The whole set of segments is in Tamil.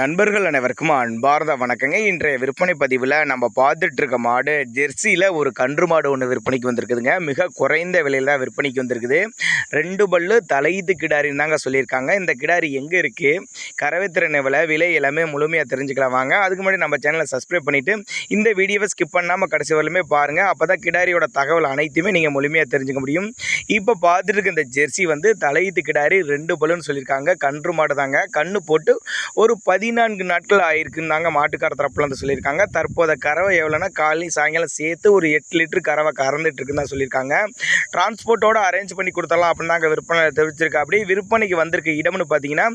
நண்பர்கள் அனைவருக்கும் அன்பார்ந்த வணக்கங்க. இன்றைய விற்பனை பதிவில் நம்ம பார்த்துட்டு இருக்க மாடு ஜெர்சியில் ஒரு கன்று மாடு ஒன்று விற்பனைக்கு வந்திருக்குதுங்க. மிக குறைந்த விலையில் தான் விற்பனைக்கு வந்திருக்குது. ரெண்டு பல்லு தலையீத்து கிடாரின்னு தாங்க சொல்லியிருக்காங்க. இந்த கிடாரி எங்கே இருக்குது கரவைத்திறன் விலை விலை எல்லாமே முழுமையாக தெரிஞ்சுக்கலாம் வாங்க. அதுக்கு முன்னாடி நம்ம சேனலை சப்ஸ்கிரைப் பண்ணிவிட்டு இந்த வீடியோவை ஸ்கிப் பண்ணாமல் கடைசி வரலுமே பாருங்கள் அப்போ தான் கிடாரியோட தகவல் அனைத்துமே நீங்கள் முழுமையாக தெரிஞ்சுக்க முடியும். இப்போ பார்த்துட்டு இருக்க இந்த ஜெர்சி வந்து தலையீத்து கிடாரி ரெண்டு பல்லுன்னு சொல்லியிருக்காங்க. கன்று மாடு தாங்க கன்று போட்டு ஒரு பதினான்கு நாட்கள் ஆயிருக்குன்னு தாங்க மாட்டுக்கார தரப்புல வந்து சொல்லியிருக்காங்க. தற்போத கறவை எவ்வளோன்னா காலையும் சாயங்காலம் சேர்த்து ஒரு எட்டு லிட்டர் கறவை கறந்துட்டு இருக்குன்னு தான் சொல்லியிருக்காங்க. டிரான்ஸ்போர்ட்டோட அரேஞ்ச் பண்ணி கொடுத்தலாம் அப்படின்னு தாங்க விற்பனை தெரிவிச்சிருக்கா. அப்படி விற்பனைக்கு வந்திருக்க இடம்னு பார்த்தீங்கன்னா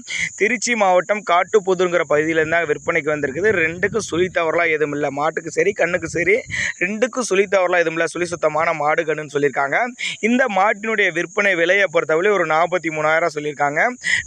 திருச்சி மாவட்டம் காட்டுப்புதூருங்கிற பகுதியில் விற்பனைக்கு வந்திருக்குது. ரெண்டுக்கும் சுழி தவறலாம் எதுவும் இல்லை. மாட்டுக்கு சரி கண்ணுக்கு சரி ரெண்டுக்கும் சுழி தவறலாம் எதுவும் இல்லை. சுழி சுத்தமான மாடு கண்ணுன்னு சொல்லியிருக்காங்க. இந்த மாட்டினுடைய விற்பனை விலையை பொறுத்தவரை ஒரு நாற்பத்தி மூணாயிரம் சொல்லியிருக்காங்க.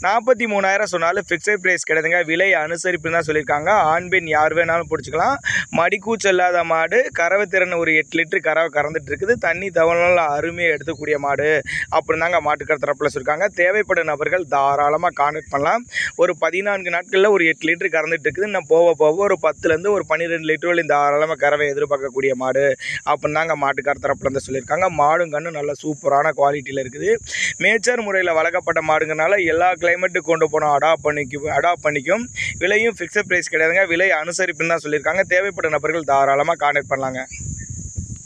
நாற்பத்தி மூணாயிரம் சொன்னாலும் ஃபிக்ஸட் ப்ரைஸ் கிடையாதுங்க. விலை அனுசரிப்புன்னு தான் சொல்லியிருக்காங்க. ஆண் பெண் யார் வேணாலும் பிடிச்சிக்கலாம். மடிக்கூச்சல் இல்லாத மாடு கறவை திறன் ஒரு எட்டு லிட்டர் கறவை கறந்துட்டு இருக்குது தண்ணி தவறால அருமையாக எடுத்துக்கூடிய மாடு அப்படின்னு தாங்க மாட்டுக்கற தரப்பில் சொல்லியிருக்காங்க. தேவைப்படும் நபர்கள் தாராளமாக கான்டாக்ட் பண்ணலாம். ஒரு பதினான்கு நாட்களில் ஒரு எட்டு லிட்டர் கறந்துட்டு இருக்குது இன்னும் போக போக ஒரு பத்துலேருந்து ஒரு பன்னிரெண்டு லிட்டர் வரையும் தாராளமாக கறவை எதிர்பார்க்கக்கூடிய மாடு அப்படின்னு தாங்க மாட்டுக்கார தரப்புல இருந்து சொல்லியிருக்காங்க. மாடும் கண்ணு நல்ல சூப்பரான குவாலிட்டியில் இருக்குது. மேச்சர் முறையில் வளர்க்கப்பட்ட மாடுங்கிறனால எல்லா கிளைமேட்டுக்கு கொண்டு போனால் அடாப்ட் பண்ணிக்கும் அடாப்ட் பண்ணிக்கும். விலையும் ஃபிக்ஸட் ப்ரைஸ் கிடையாதுங்க. விலை அனுசரிப்புன்னு தான் சொல்லியிருக்காங்க. தேவைப்படும் நபர்கள் தாராளமாக கான்டாக்ட் பண்ணலாங்க.